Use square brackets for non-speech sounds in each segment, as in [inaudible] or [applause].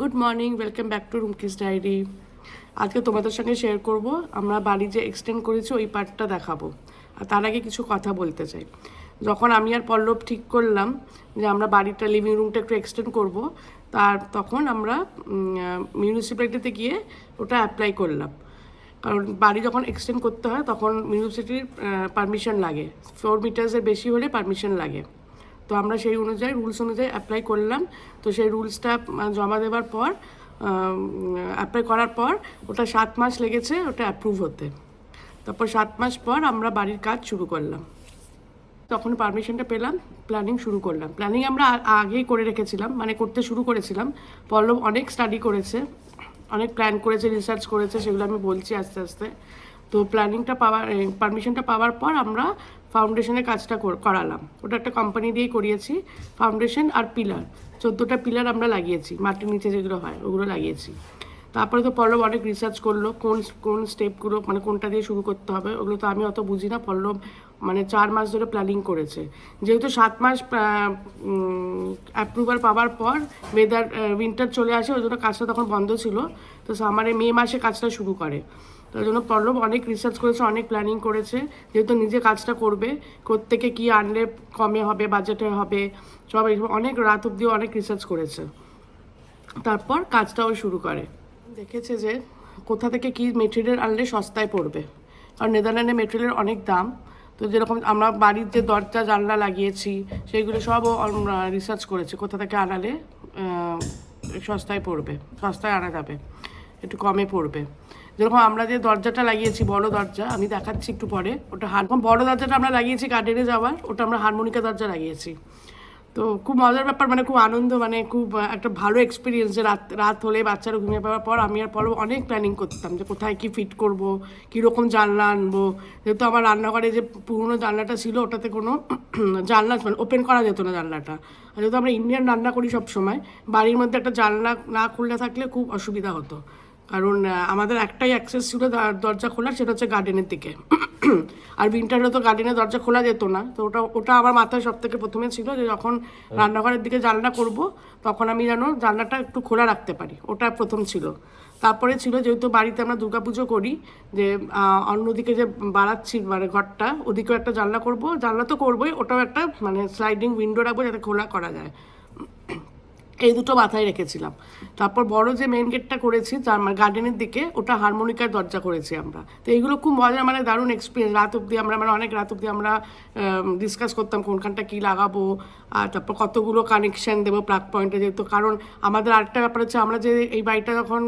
Good morning welcome back to Rumki's diary আজকে তোমাদের সঙ্গে শেয়ার করব। আমরা বাড়ি যে এক্সটেন্ড করেছি, ওই পার্টটা দেখাবো। আর তার আগে কিছু কথা বলতে চাই। যখন আমি আর পল্লব ঠিক করলাম যে আমরা বাড়িটা লিভিং রুমটা একটু এক্সটেন্ড করব, তার তখন আমরা মিউনিসিপ্যালিটিতে গিয়ে ওটা অ্যাপ্লাই করলাম। কারণ বাড়ি যখন এক্সটেন্ড করতে হয়, তখন মিউনিসিপ্যালিটির পারমিশন লাগে। ফোর মিটার্সের বেশি হলে পারমিশন লাগে। তো আমরা সেই অনুযায়ী রুলস অনুযায়ী অ্যাপ্লাই করলাম। তো সেই রুলসটা জমা দেওয়ার পর অ্যাপ্লাই করার পর ওটা সাত মাস লেগেছে ওটা অ্যাপ্রুভ হতে। তারপর সাত মাস পর আমরা বাড়ির কাজ শুরু করলাম। তখন পারমিশনটা পেলাম প্ল্যানিং শুরু করলাম। প্ল্যানিং আমরা আগেই করে রেখেছিলাম মানে করতে শুরু করেছিলাম। পল্লব অনেক স্টাডি করেছে, অনেক প্ল্যান করেছে রিসার্চ করেছে, সেগুলো আমি বলছি আস্তে আস্তে। তো প্ল্যানিংটা পাওয়ার পারমিশনটা পাওয়ার পর আমরা ফাউন্ডেশনের কাজটা কর- করালাম। ওটা একটা কোম্পানি দিয়েই করিয়েছি ফাউন্ডেশন আর পিলার চোদ্দোটা পিলার আমরা লাগিয়েছি, মাটির নিচে যেগুলো হয়, ওগুলো লাগিয়েছি। তারপরে তো পল্লব অনেক রিসার্চ করল, কোন কোন স্টেপগুলো মানে কোনটা দিয়ে শুরু করতে হবে, ওগুলো তো আমি অত বুঝি না। পল্লব মানে চার মাস ধরে প্ল্যানিং করেছে। যেহেতু সাত মাস অ্যাপ্রুভাল পাওয়ার পর ওয়েদার উইন্টার চলে আসে, ওই জন্য কাজটা তখন বন্ধ ছিল। তো সামারে মে মাসে কাজটা শুরু করে। তার জন্য পল্লব অনেক রিসার্চ করেছে, অনেক প্ল্যানিং করেছে, যেহেতু নিজে কাজটা করবে, কোত্থেকে কী আনলে কমে হবে বাজেটে হবে, সব এইসব অনেক রাত অব্দি অনেক রিসার্চ করেছে। তারপর কাজটাও শুরু করে। দেখেছে যে কোথা থেকে কি মেটেরিয়াল আনলে সস্তায় পড়বে। আর নেদারল্যান্ডে মেটেরিয়ালের অনেক দাম। তো যেরকম আমরা বাড়ির যে দরজা, জানলা লাগিয়েছি, সেইগুলো সবও রিসার্চ করেছে, কোথা থেকে আনালে সস্তায় পড়বে, সস্তায় আনা যাবে। একটু কমে পড়বে। যেরকম আমরা যে দরজাটা লাগিয়েছি, বড় দরজা, আমি দেখাচ্ছি একটু পরে, ওটা হার বড় দরজাটা আমরা লাগিয়েছি গার্ডেনে যাওয়ার, ওটা আমরা হারমোনিকা দরজা লাগিয়েছি। তো খুব মজার ব্যাপার মানে খুব আনন্দ মানে খুব একটা ভালো এক্সপিরিয়েন্স যে রাত রাত হলে বাচ্চারা ঘুমিয়ে পাওয়ার পর আমি আর পরে অনেক প্ল্যানিং করতাম যে কোথায় কি ফিট করব, কীরকম জানলা আনব। যেহেতু আমার রান্নাঘরে যে পুরনো জানলাটা ছিল, ওটাতে কোনো [clears throat] জানলা মানে ওপেন করা যেত না জানলাটা। যেহেতু আমরা ইন্ডিয়ান রান্না করি সব সময় বাড়ির মধ্যে একটা জানলা না খুললে থাকলে খুব অসুবিধা হতো। কারণ আমাদের একটাই অ্যাক্সেস ছিল দর- দরজা খোলার সেটা হচ্ছে গার্ডেনের দিকে। [clears throat] আর উইন্টারে তো গার্ডেনের দরজা খোলা যেত না। তো ওটা ওটা আমার মাথায় সব থেকে প্রথমে ছিল যে যখন রান্নাঘরের দিকে জানলা করব তখন আমি যেন জানলাটা একটু খোলা রাখতে পারি। ওটা প্রথম ছিল। তারপরে ছিল যেহেতু বাড়িতে আমরা দুর্গাপুজো করি যে অন্যদিকে যে বাড়াচ্ছি মানে ঘরটা ওদিকেও একটা জানলা করব। জানলা তো করবোই ওটাও একটা মানে স্লাইডিং উইন্ডো রাখব যাতে খোলা করা যায়। এই দুটো মাথায় রেখেছিলাম। তারপর বড় যে মেন গেটটা করেছি, তার গার্ডেনের দিকে, ওটা হারমোনিকার দরজা করেছি আমরা। তো এইগুলো খুব মজা মানে দারুণ এক্সপিরিয়েন্স রাত অব্দি আমরা মানে অনেক রাত অব্দি আমরা ডিসকাস করতাম কোনখানটা কী লাগাবো, আর তারপর কতগুলো কানেকশান দেবো প্লাগ পয়েন্টে যেহেতু। কারণ আমাদের আরেকটা ব্যাপার হচ্ছে, আমরা যে এই বাড়িটা যখন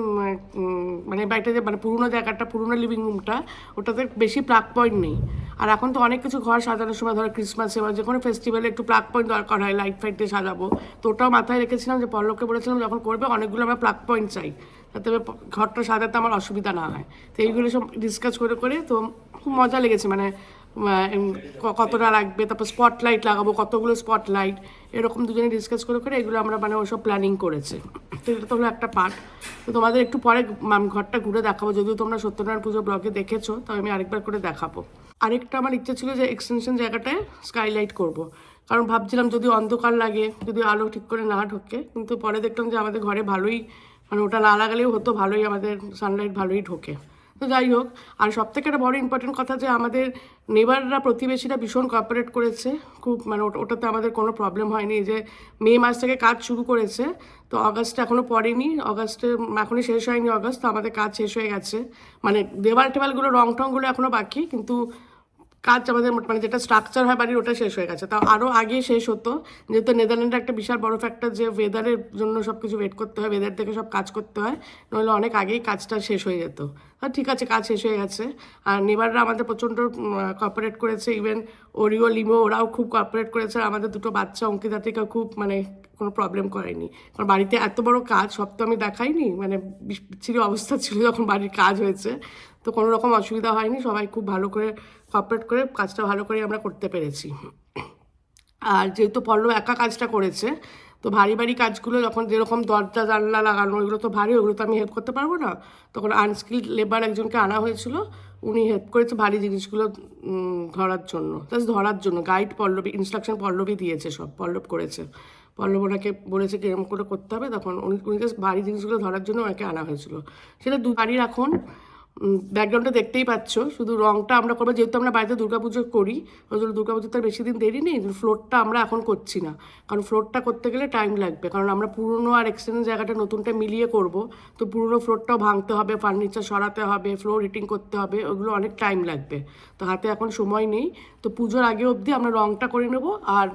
মানে এই বাড়িটা যে মানে পুরোনো জায়গাটা, পুরোনো লিভিং রুমটা ওটাতে বেশি প্লাগ পয়েন্ট নেই। আর এখন তো অনেক কিছু ঘর সাজানোর সময়, ধরো ক্রিসমাসে বা যে কোনো ফেস্টিভ্যালে একটু প্লাগ পয়েন্ট দরকার হয় লাইট ফাইট দিয়ে সাজাবো। তো ওটাও মাথায় রেখেছিলাম যে পল্লবকে বলেছিলাম, যখন করবে অনেকগুলো আমরা প্লাগ পয়েন্ট চাই। যাতে ঘরটা সাজাতে আমার অসুবিধা না হয়। তো এইগুলো সব ডিসকাস করে করে তো খুব মজা লেগেছে। মানে কতটা লাগবে, তারপর স্পটলাইট লাগাবো, কতগুলো স্পটলাইট এরকম দুজনে ডিসকাস করে করে এগুলো আমরা মানে ওসব প্ল্যানিং করেছে। তো এটা তো হলো একটা পার্ট তো তোমাদের একটু পরে ঘরটা ঘুরে দেখাবো। যদিও তোমরা সত্যনারায়ণ পুজো ব্লগে দেখেছ তো আমি আরেকবার করে দেখাবো। আরেকটা আমার ইচ্ছা ছিল যে এক্সটেনশন জায়গাটায় স্কাইলাইট করব। কারণ ভাবছিলাম যদি অন্ধকার লাগে, যদি আলো ঠিক করে না ঢোকে, কিন্তু পরে দেখলাম যে আমাদের ঘরে ভালোই মানে ওটা না লাগালেও হতো ভালোই, আমাদের সানলাইট ভালোই ঢোকে। তো যাই হোক, আর সব থেকে একটা বড় ইম্পর্টেন্ট কথা যে আমাদের নেবাররা প্রতিবেশীরা ভীষণ কোঅপারেট করেছে। খুব মানে ওটা- ওটাতে আমাদের কোনো প্রবলেম হয়নি যে মে মাস থেকে কাজ শুরু করেছে। তো অগাস্টে এখনও পড়েনি অগাস্টে এখনই শেষ হয়নি অগাস্ট তো আমাদের কাজ শেষ হয়ে গেছে। মানে দেওয়াল টেবালগুলো রং টংগুলো এখনও বাকি, কিন্তু কাজ আমাদের মানে যেটা স্ট্রাকচার হয় বাড়ির, ওটা শেষ হয়ে গেছে। তাও আরও আগে শেষ হতো, যেহেতু নেদারল্যান্ডে একটা বিশাল বড় ফ্যাক্টর যে ওয়েদারের জন্য সব কিছু ওয়েট করতে হয় ওয়েদার থেকে সব কাজ করতে হয়, নইলে অনেক আগেই কাজটা শেষ হয়ে যেত। হ্যাঁ ঠিক আছে, কাজ শেষ হয়ে গেছে। আর নেবাররা আমাদের প্রচণ্ড কপারেট করেছে ইভেন ওরিও লিমো ওরাও খুব কপারেট করেছে। আমাদের দুটো বাচ্চা অঙ্কিতাতিকা খুব মানে কোনো প্রবলেম করেনি। কারণ বাড়িতে এত বড় কাজ, সব তো আমি দেখাইনি মানে বিচ্ছিরি অবস্থা ছিল যখন বাড়ির কাজ হয়েছে। তো কোনো রকম অসুবিধা হয়নি, সবাই খুব ভালো করে কপারেট করে কাজটা ভালো করে আমরা করতে পেরেছি। আর যেহেতু পল্লব একা কাজটা করেছে, তো ভারী ভারী কাজগুলো যখন যেরকম দরজা, জানলা লাগানো ওইগুলো তো ভারী, ওগুলো তো আমি হেল্প করতে পারব না। তখন আনস্কিল লেবার একজনকে আনা হয়েছিল, উনি হেল্প করেছে ভারী জিনিসগুলো ধরার জন্য জাস্ট ধরার জন্য। গাইড পল্লবী ইনস্ট্রাকশন পল্লবী দিয়েছে সব, পল্লব করেছে। পল্লব ওনাকে বলেছে কীরকম করে করতে হবে, তখন উনি উনি just বাড়ি জিনিসগুলো ধরার জন্য ওনাকে আনা হয়েছিল। সেটা দু বাড়ির এখন ব্যাকগ্রাউন্ডটা দেখতেই পাচ্ছ। শুধু রংটা আমরা করব, যেহেতু আমরা বাড়িতে দুর্গাপুজো করি, ওই জন্য দুর্গাপুজোর তার বেশি দিন দেরি নেই ফ্লোরটা আমরা এখন করছি না। কারণ ফ্লোরটা করতে গেলে টাইম লাগবে, কারণ আমরা পুরনো আর এক্সটেন্ড জায়গাটা নতুনটা মিলিয়ে করব। তো পুরনো ফ্লোরটাও ভাঙতে হবে ফার্নিচার সরাতে হবে ফ্লোর হিটিং করতে হবে, ওগুলো অনেক টাইম লাগবে। তো হাতে এখন সময় নেই। তো পুজোর আগে অবধি আমরা রংটা করে নেব, আর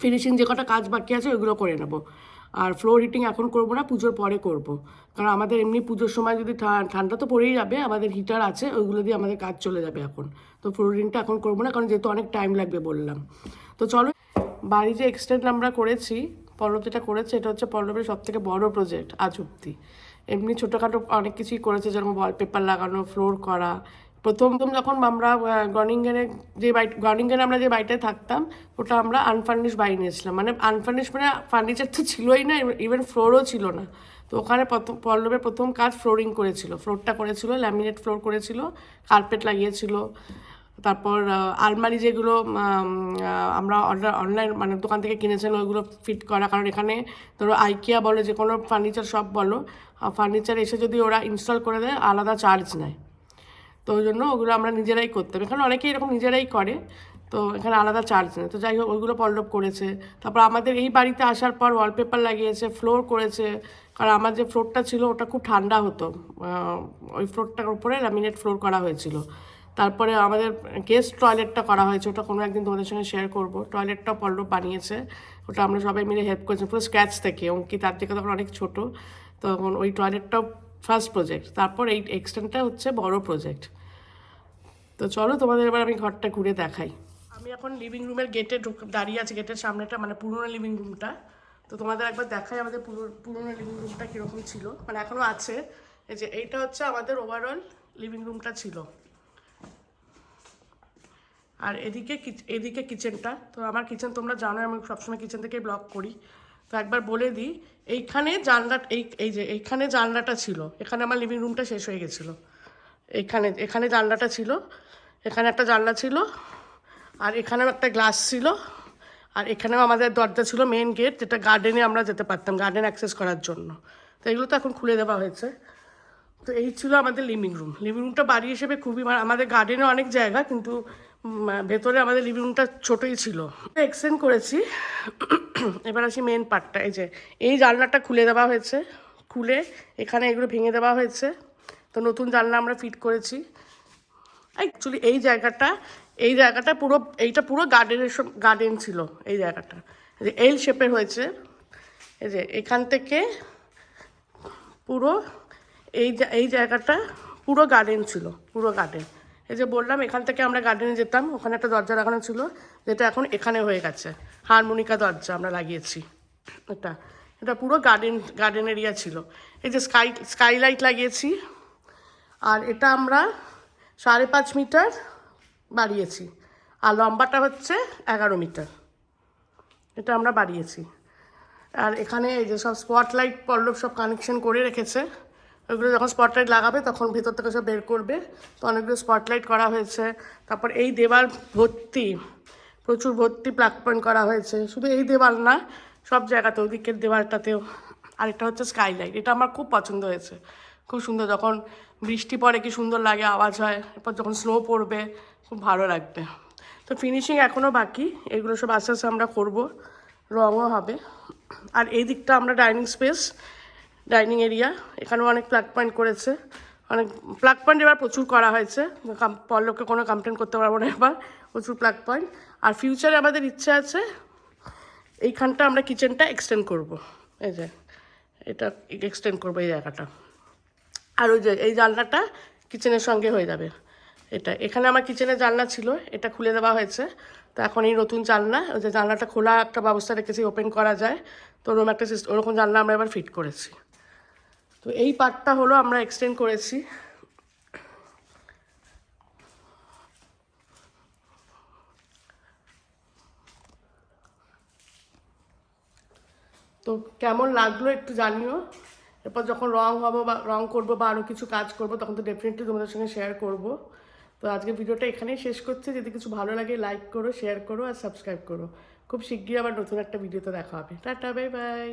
ফিনিশিং যে কটা কাজ বাকি আছে, ওইগুলো করে নেব। আর ফ্লোর হিটিং এখন করব না, পুজোর পরে করব। কারণ আমাদের এমনি পুজোর সময় যদি ঠান্ডা তো পড়েই যাবে, আমাদের হিটার আছে, ওইগুলো দিয়ে আমাদের কাজ চলে যাবে এখন। তো ফ্লোর হিটিংটা এখন করব না, কারণ যেহেতু অনেক টাইম লাগবে বললাম। তো চলো, বাড়ি যে এক্সটেন্ড আমরা করেছি, পল্লব যেটা করেছে, এটা হচ্ছে পল্লবের সব থেকে বড় প্রজেক্ট আজ অব্দি। এমনি ছোটোখাটো অনেক কিছুই করেছে যেরকম ওয়ালপেপার লাগানো ফ্লোর করা প্রথম প্রথম যখন আমরা গর্নিংগেনে যে বাড়ি গর্নিংগেনে আমরা যে বাড়িটায় থাকতাম, ওটা আমরা আনফার্নিশ বাড়ি নিয়েছিলাম। মানে আনফার্নিশ মানে ফার্নিচার তো ছিলই না ইভেন ফ্লোরও ছিল না। তো ওখানে প্রথম, পল্লবের প্রথম কাজ ফ্লোরিং করেছিল। ফ্লোরটা করেছিল ল্যামিনেট ফ্লোর করেছিল কার্পেট লাগিয়েছিল। তারপর আলমারি যেগুলো আমরা অনলাইন মানে দোকান থেকে কিনেছেন, ওইগুলো ফিট করা। কারণ এখানে ধরো আইকিয়া বলো যে কোনো ফার্নিচার শপ বলো ফার্নিচার এসে যদি ওরা ইনস্টল করে দেয়, আলাদা চার্জ নেয়। তো ওই জন্য ওগুলো আমরা নিজেরাই করতাম। এখানে অনেকেই এরকম নিজেরাই করে, তো এখানে আলাদা চার্জ নেই। তো যাই হোক, ওইগুলো পল্লব করেছে। তারপর আমাদের এই বাড়িতে আসার পর ওয়ালপেপার লাগিয়েছে ফ্লোর করেছে। কারণ আমার যে ফ্লোরটা ছিল, ওটা খুব ঠান্ডা হতো। ওই ফ্লোরটার উপরে ল্যামিনেট ফ্লোর করা হয়েছিল। তারপরে আমাদের গেস্ট টয়লেটটা করা হয়েছে, ওটা কোনো একদিন তোমাদের সঙ্গে শেয়ার করব। টয়লেটটা পল্লব বানিয়েছে। ওটা আমরা সবাই মিলে হেল্প করেছি, পুরো স্ক্র্যাচ থেকে। অঙ্কি তার থেকে তখন অনেক ছোট। তখন ওই টয়লেটটাও ফার্স্ট প্রজেক্ট তারপর এই এক্সটেন্ডটা হচ্ছে বড় প্রজেক্ট তো চলো তোমাদের এবার আমি ঘরটা ঘুরে দেখাই। আমি এখন লিভিং রুমের গেটে দাঁড়িয়ে আছি গেটের সামনেটা মানে পুরোনো লিভিং রুমটা তো তোমাদের একবার দেখাই আমাদের পুরো- পুরোনো লিভিং রুমটা কীরকম ছিল। মানে এখনও আছে। এই যে এইটা হচ্ছে আমাদের ওভারঅল লিভিং রুমটা ছিল। আর এদিকে এদিকে কিচেনটা তো আমার কিচেন তোমরা জানো, আমি সবসময় কিচেন থেকেই ব্লগ করি। তো একবার বলে দিই, এইখানে জানলা এই এই যে এইখানে জানলাটা ছিল। এখানে আমার লিভিং রুমটা শেষ হয়ে গেছিল। এখানে এখানে জানলাটা ছিল, এখানে একটা জানলা ছিল, আর এখানেও একটা গ্লাস ছিল, আর এখানেও আমাদের দরজা ছিল মেন গেট যেটা গার্ডেনে আমরা যেতে পারতাম গার্ডেন অ্যাক্সেস করার জন্য। তো এগুলো তো এখন খুলে দেওয়া হয়েছে। তো এই ছিল আমাদের লিভিং রুম লিভিং রুমটা বাড়ি হিসেবে খুবই আমাদের গার্ডেনে অনেক জায়গা, কিন্তু ভেতরে আমাদের লিভিং রুমটা ছোটোই ছিল। এক্সটেন্ড করেছি। এবার আসি মেন পার্টটা এই যে, এই জানলাটা খুলে দেওয়া হয়েছে। খুলে এখানে এগুলো ভেঙে দেওয়া হয়েছে। তো নতুন জানলা আমরা ফিট করেছি। অ্যাকচুয়ালি এই জায়গাটা এই জায়গাটা পুরো, এইটা পুরো গার্ডেনের গার্ডেন ছিল, এই জায়গাটা। এই যে এল শেপের হয়েছে। এই যে এখান থেকে পুরো, এই এই জায়গাটা পুরো গার্ডেন ছিল, পুরো গার্ডেন এই যে বললাম, এখান থেকে আমরা গার্ডেনে যেতাম, ওখানে একটা দরজা লাগানো ছিল, যেটা এখন এখানে হয়ে গেছে। হারমোনিকা দরজা আমরা লাগিয়েছি, এটা। এটা পুরো গার্ডেন গার্ডেন এরিয়া ছিল। এই যে স্কাই স্কাইলাইট লাগিয়েছি। আর এটা আমরা সাড়ে পাঁচ মিটার বাড়িয়েছি। আর লম্বাটা হচ্ছে এগারো মিটার। এটা আমরা বাড়িয়েছি। আর এখানে এই যে সব স্পটলাইট পল্লব সব কানেকশন করে রেখেছে। ওইগুলো যখন স্পটলাইট লাগাবে তখন ভেতর থেকে সব বের করবে। তো অনেকগুলো স্পটলাইট করা হয়েছে। তারপর এই দেওয়াল ভর্তি, প্রচুর ভর্তি প্লাগ পয়েন্ট করা হয়েছে। শুধু এই দেওয়াল না, সব জায়গাতে, ওদিকের দেওয়ালটাতেও। আর এটা হচ্ছে স্কাইলাইট এটা আমার খুব পছন্দ হয়েছে। খুব সুন্দর, যখন বৃষ্টি পড়ে কি সুন্দর লাগে, আওয়াজ হয়, এরপর যখন স্নো পড়বে, খুব ভালো লাগবে। তো ফিনিশিং এখনও বাকি, এগুলো সব আস্তে আস্তে আমরা করব, রঙও হবে। আর এই দিকটা আমরা ডাইনিং স্পেস ডাইনিং এরিয়া এখানেও অনেক প্লাগ পয়েন্ট করেছে। অনেক প্লাগ পয়েন্ট এবার প্রচুর করা হয়েছে। পল্লবকে কোনো কমপ্লেন করতে পারব না এবার, প্রচুর প্লাগ পয়েন্ট আর ফিউচারে আমাদের ইচ্ছে আছে, এইখানটা আমরা কিচেনটা এক্সটেন্ড করব। এই যে, এটা এক্সটেন্ড করব এই জায়গাটা। ওই যে এই জানলাটা কিচেনের সঙ্গে হয়ে যাবে। এটা, এখানে আমার কিচেনের জানলা ছিল, এটা খুলে দেওয়া হয়েছে। তো এখন এই নতুন জানলা, ওই যে জানলাটা খোলা একটা ব্যবস্থা রেখেছি ওপেন করা যায়। তো ওরকম একটা ওরকম জানলা আমরা এবার ফিট করেছি। তো এই পার্টটা হলো আমরা এক্সটেন্ড করেছি। তো কেমন লাগল একটু জানিও। এরপর যখন রং হব বা রং করব বা আরও কিছু কাজ করব, তখন তো ডেফিনেটলি তোমাদের সঙ্গে শেয়ার করব। তো আজকে ভিডিওটা এখানেই শেষ করছি। যদি কিছু ভালো লাগে লাইক করো শেয়ার করো আর সাবস্ক্রাইব করো। খুব শিগগিরই আবার নতুন একটা ভিডিওতে দেখা হবে। Tata bye bye